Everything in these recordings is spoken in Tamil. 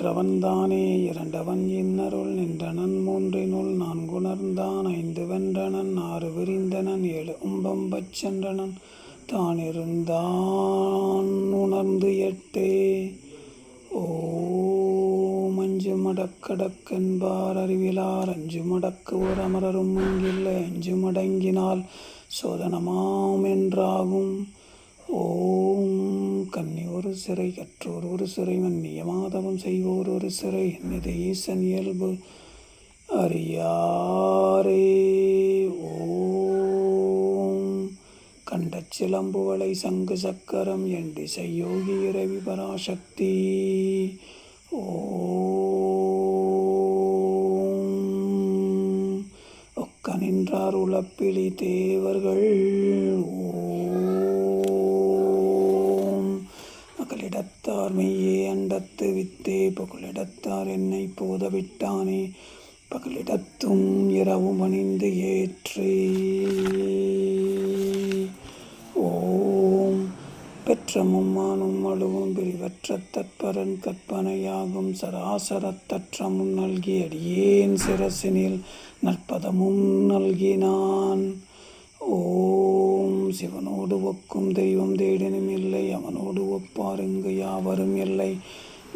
ஈன்றவன் தானே இரண்டவன் இன்னருள் நின்றனன் மூன்றினுள் நான்குணர்ந்தான் ஐந்து வென்றனன் ஆறு விரிந்தனன் ஏழு உம்பம்பச் சென்றனன் தான் இருந்தான் உணர்ந்து எட்டே. ஓ அஞ்சு மடக்கடக்கென்பார் அறிவிலார் அஞ்சு மடக்கு ஒரு அமரரும் அங்கில்லை அஞ்சு மடங்கினால் சோதனமாம் என்றாகும். ஓம் கன்னி ஒரு சிறை கற்றோர் ஒரு சிறை மன்னிய செய்வோர் ஒரு சிறை நிதி ஈசன் இயல்பு அறியாரே. ஓம். கண்ட சிலம்புகளை சங்கு சக்கரம் என் திசை யோகி இரவி பராசக்தி. ஓம். ஒக்க நின்றார் உளப்பிலி தேவர்கள். ஓ இடத்தார் மெய்யே அண்டத்து வித்தே புகழிடத்தார் என்னை போத விட்டானே பகலிடத்தும் இரவும் அணிந்து ஏற்றே. ஓம் பெற்றமும் மானும் அழுவும் பிரிவற்ற தற்பரன் கற்பனையாகும் சராசரத்தற்றமும் நல்கி அடியேன் சிரசினில் நற்பதமும் நல்கினான். சிவனோடு ஒக்கும் தெய்வம் தேடினும் இல்லை. அவனோடு ஒப்பாருங்கு யாவரும் இல்லை.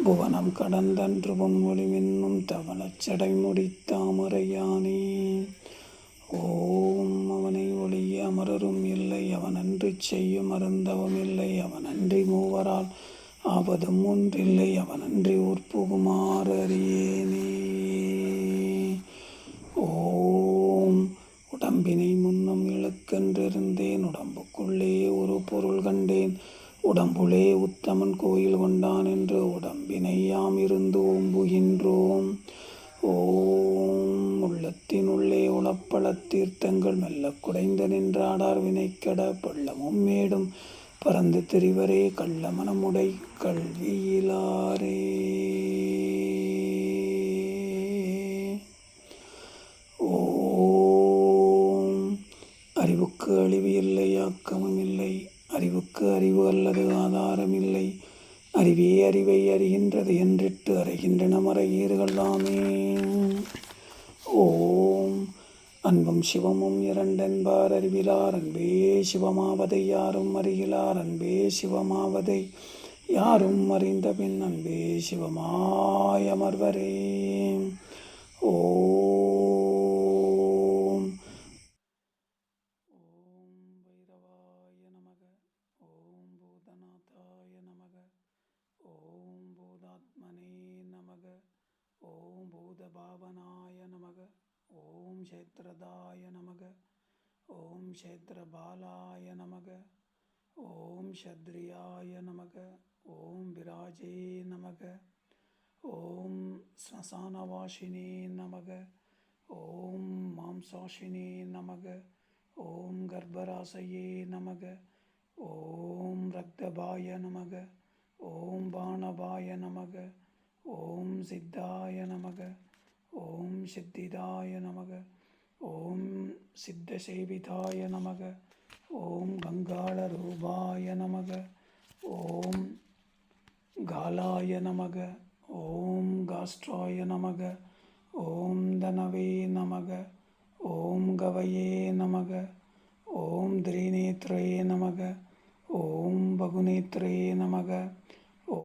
புவனம் கடந்தன்று பொன்மொழி மின்னும் தவளச் முடித்தாமரையானே ஓம் அவனை ஒளிய அமரரும் இல்லை. அவனன்றி செய்யும் அருந்தவும் இல்லை. அவனன்றி மூவரால் ஆவதும் ஒன்றில்லை. அவனன்றி உற்புகுமாறு அறியேனே ஓம் உடம்பினை கண்டிருந்தேன். உடம்புக்குள்ளே ஒரு பொருள் கண்டேன். உடம்புளே உத்தமன் கோயில் கொண்டான் என்று உடம்பினை யாம் இருந்து ஓம்புகின்றோம். ஓம் உள்ளத்தினுள்ளே உணப்பல தீர்த்தங்கள் மெல்ல குடைந்து நின்றாடார் வினைக்கட பள்ளமும் மேடும் பறந்து திரிவரே கள்ள மனமுடை கல்வியிலாரே ஓம் அறிவுக்கு அழிவு இல்லை ஆக்கமும் இல்லை. அறிவுக்கு அறிவு அல்லது ஆதாரம் இல்லை அறிவே அறிவை அறிகின்றது என்றிட்டு அறிகின்றன மறையீர்களாமே ஓம். அன்பும் சிவமும் இரண்டென்பார் அறிவிலார். அன்பே சிவமாவதை யாரும் அறிகிலார். அன்பே சிவமாவதை யாரும் அறிந்த பின் அன்பே சிவமாய் அமர்வரே ஓம் பைரவாய நமக ஓம் பூதநாதாய நமக ஓம் பூதாத்மனே நமக ஓம் பூதபாவனாய நமக ஓம் க்ஷேத்திரதாய நமக ஓம் க்ஷேத்திரபாலாய நமக ஓம் ஷத்ரியாய நமக ஓம் விராஜே நமக ஓம் ஸ்மசானவாசினே நமக ஓம் மாம்சாஷினே நமக ஓம் கர்ப்பராசையே நமக ஓம் ரக்தபாய நமக ஓம் பிரணவாய நமக ஓம் சித்தாய நமக ஓம் சித்திதாய நமக ஓம் சித்தசேவிதாய நமக ஓம் கங்காளரூபாய நமக ஓம் காலாய நமக ஓம் காஸ்ட்ராய நமக ஓம் தனவே நமக ஓம் கவையே நமக ஓம் திரிநேத்ரே நமக ஓம் பகுநேத்ரே நமக